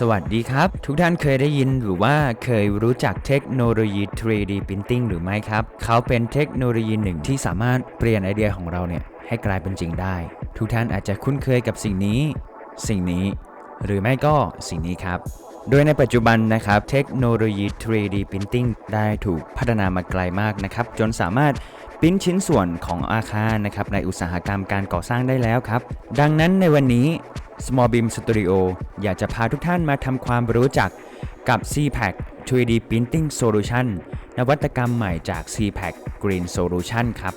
สวัสดีครับ ทุกท่านเคยได้ยินหรือว่าเคยรู้จักเทคโนโลยี 3D Printing หรือไม่ครับ เขาเป็นเทคโนโลยีหนึ่งที่สามารถเปลี่ยนไอเดียของเราเนี่ยให้กลายเป็นจริงได้ ทุกท่านอาจจะคุ้นเคยกับสิ่งนี้ สิ่งนี้ หรือไม่ก็สิ่งนี้ครับ โดยในปัจจุบันนะครับ เทคโนโลยี 3D Printing ได้ถูกพัฒนามาไกลมากนะครับ จนสามารถปิ้นชิ้นส่วนของอาคารนะครับในอุตสาหกรรมการก่อสร้างได้แล้วครับ ดังนั้นในวันนี้ Small Beam Studio อยากจะพาทุกท่านมาทำความรู้จักกับ CPAC 3D Printing Solution นวัตกรรมใหม่จาก CPAC Green Solution ครับ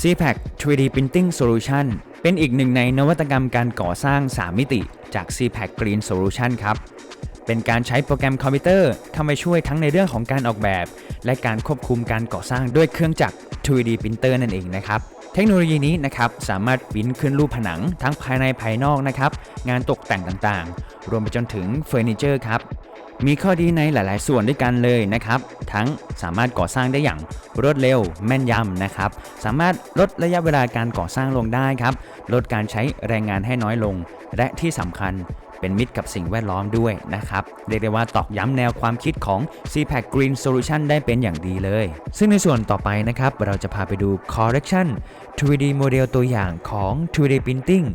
CPAC 3D Printing Solution เป็นอีกหนึ่งในนวัตกรรมการก่อสร้าง 3 มิติจาก CPAC Green Solution ครับ เป็นการใช้โปรแกรมคอมพิวเตอร์เข้ามาช่วยทั้งในเรื่องของการออกแบบ และการควบคุมการก่อสร้างด้วยเครื่องจักร 3D Printer นั่นเองนะครับเทคโนโลยีนี้นะครับสามารถปิ้นขึ้นรูปผนังทั้งภายในภายนอกนะครับงานตกแต่งต่างๆ รวมไปจนถึงเฟอร์นิเจอร์ครับมีข้อดีในหลาย ๆ ส่วนด้วยกันเลยนะครับ ทั้งสามารถก่อสร้างได้อย่างรวดเร็วแม่นยำนะครับ สามารถลดระยะเวลาการก่อสร้างลงได้ครับ ลดการใช้แรงงานให้น้อยลง และที่สำคัญ เป็นมิตรกับสิ่งแวดล้อมด้วยนะครับ เรียกได้ว่าตอกย้ำแนวความคิดของ CPAC Green Solution ได้เป็นอย่างดีเลย ซึ่งในส่วนต่อไปนะครับ เราจะพาไปดู Correction 3D โมเดลตัวอย่างของ 3D Printing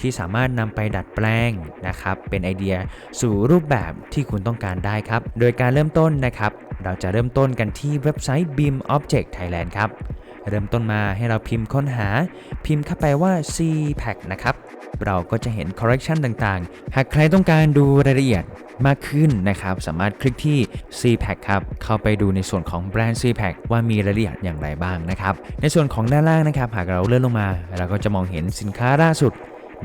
ที่สามารถนำไปดัดแปลงนะครับ เป็นไอเดียสู่รูปแบบที่คุณต้องการได้ครับ โดยการเริ่มต้นนะครับ เราจะเริ่มต้นกันที่เว็บไซต์ Beam Object Thailand ครับ เริ่มต้นมาให้เราพิมพ์ค้นหา พิมพ์เข้าไปว่า CPAC นะครับ เราก็จะเห็นคอร์เรคชันต่างๆ หากใครต้องการดูรายละเอียดมากขึ้นนะครับ สามารถคลิกที่ CPAC ครับ เข้าไปดูในส่วนของแบรนด์ CPAC ว่ามีรายละเอียดอย่างไรบ้างนะครับ ในส่วนของด้านล่างนะครับ หากเราเลื่อนลงมา เราก็จะมองเห็นสินค้าล่าสุด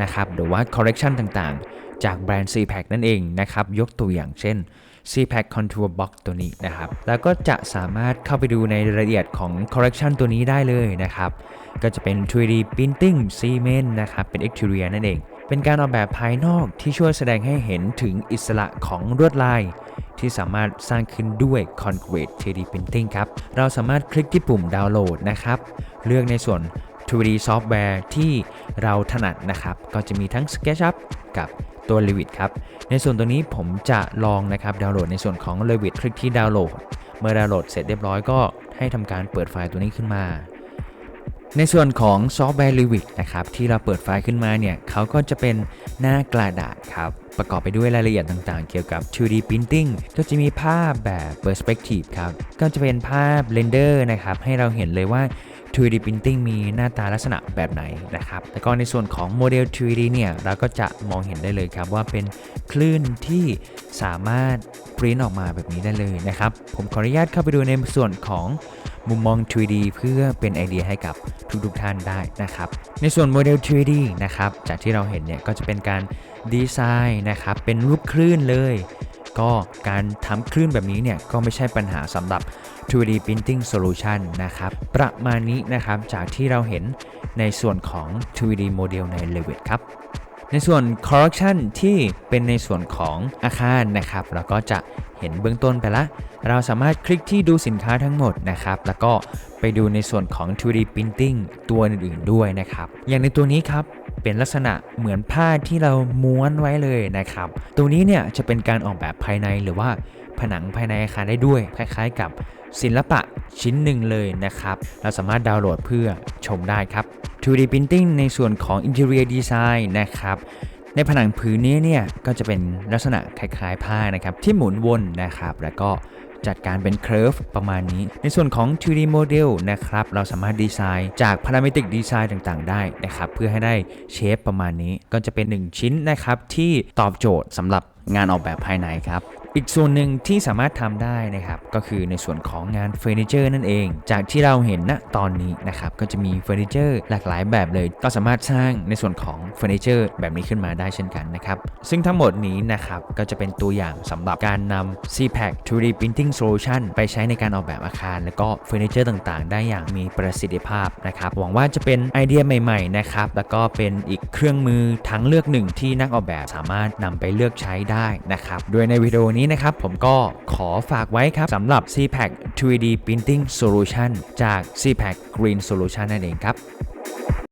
นะครับหรือว่าคอร์เรคชันต่างๆ จากแบรนด์ CPAC นั่นเองนะครับ ยกตัวอย่างเช่น CPAC Contour Box ตัวนี้นะครับ แล้วก็จะสามารถเข้าไปดูในรายละเอียดของ correction ตัวนี้ได้เลยนะครับ ก็จะเป็น 3D Printing Cement นะครับ เป็น exterior นั่นเอง เป็นการออกแบบภายนอกที่ช่วยแสดงให้เห็นถึงอิสระของลวดลาย ที่สามารถสร้างขึ้นด้วย Concrete 3D Printing ครับ เราสามารถคลิกที่ปุ่มดาวน์โหลดนะครับ เลือกในส่วน 3D ซอฟต์แวร์ที่เราถนัดนะครับ ก็จะมีทั้ง SketchUp กับตัว Revit ครับ ในส่วนตัวนี้ผมจะลองนะครับดาวน์โหลดในส่วนของ Revit คลิกที่ดาวน์โหลด เมื่อดาวน์โหลดเสร็จเรียบร้อยก็ให้ทำการเปิดไฟล์ตัวนี้ขึ้นมา ในส่วนของซอฟต์แวร์ Revit นะครับที่เราเปิดไฟล์ขึ้นมาเนี่ยเขาก็จะเป็นหน้ากระดาษครับประกอบไปด้วยรายละเอียดต่างๆ เกี่ยวกับ 2D Printing ก็จะมีภาพแบบ Perspective ครับ ก็จะเป็นภาพ Render นะครับ ให้เราเห็นเลยว่า 3D Printing มีหน้าตาลักษณะแบบไหนนะครับ แล้วก็ในส่วนของโมเดล 3D เนี่ย เราก็จะมองเห็นได้เลยครับว่าเป็นคลื่นที่สามารถปริ้นออกมาแบบนี้ได้เลยนะครับ ผมขออนุญาตเข้าไปดูในส่วนของมุมมอง 3D เพื่อเป็นไอเดียให้กับทุกๆท่านได้นะครับ ในส่วนโมเดล 3D นะครับ จากที่เราเห็นเนี่ยก็จะเป็นการดีไซน์นะครับ เป็นรูปคลื่นเลย ก็การทำคลื่นแบบนี้เนี่ยก็ไม่ใช่ปัญหาสำหรับ 3D Printing Solution นะครับ ประมาณนี้นะครับจากที่เราเห็นในส่วนของ 3D Model ใน Revit ครับในส่วน correction ที่เป็นในส่วนของอาคารนะครับ เราก็จะเห็นเบื้องต้นไปละ เราสามารถคลิกที่ดูสินค้าทั้งหมดนะครับ แล้วก็ไปดูในส่วนของ 3D Printing ตัวอื่นๆด้วยนะครับ อย่างในตัวนี้ครับ เป็นลักษณะเหมือนผ้าที่เราม้วนไว้เลยนะครับตัวนี้เนี่ยจะเป็นการออกแบบภายในหรือว่าผนังภายในอาคารได้ด้วย คล้ายๆ กับศิลปะชิ้นหนึ่งเลยนะครับ เราสามารถดาวน์โหลดเพื่อชมได้ครับ 3D Printing ในส่วนของ Interior Design นะครับ ในผนังผืนนี้เนี่ยก็จะเป็นลักษณะคล้ายๆผ้านะครับที่หมุนวนนะครับแล้วก็จัดการเป็นเคอร์ฟประมาณนี้ ในส่วนของ 3D Model นะครับ เราสามารถดีไซน์จากพารามิติกดีไซน์ต่างๆ ได้นะครับ เพื่อให้ได้เชฟประมาณนี้ ก็จะเป็น 1 ชิ้นนะครับ ที่ตอบโจทย์สำหรับงานออกแบบภายในครับ อีกส่วนหนึ่งที่สามารถทำได้นะครับก็คือในส่วนของงานเฟอร์นิเจอร์นั่นเอง จากที่เราเห็นณตอนนี้นะครับก็จะมีเฟอร์นิเจอร์หลากหลายแบบเลย ก็สามารถสร้างในส่วนของเฟอร์นิเจอร์แบบนี้ขึ้นมาได้เช่นกันนะครับซึ่งทั้งหมดนี้นะครับก็จะเป็นตัวอย่างสำหรับการนำ CPAC 3D Printing Solution ไปใช้ในการออกแบบอาคาร และก็เฟอร์นิเจอร์ต่างๆ ได้อย่างมีประสิทธิภาพนะครับหวังว่าจะเป็นไอเดียใหม่ๆนะครับแล้วก็เป็นอีกเครื่องมือทั้งเลือกหนึ่งที่นักออกแบบสามารถนำไปเลือกใช้ได้นะครับโดยในวิดีโอนี้นี้นะครับผมก็ขอฝากไว้ครับสำหรับ CPAC 3D Printing Solution จาก CPAC Green Solution นั่นเองครับ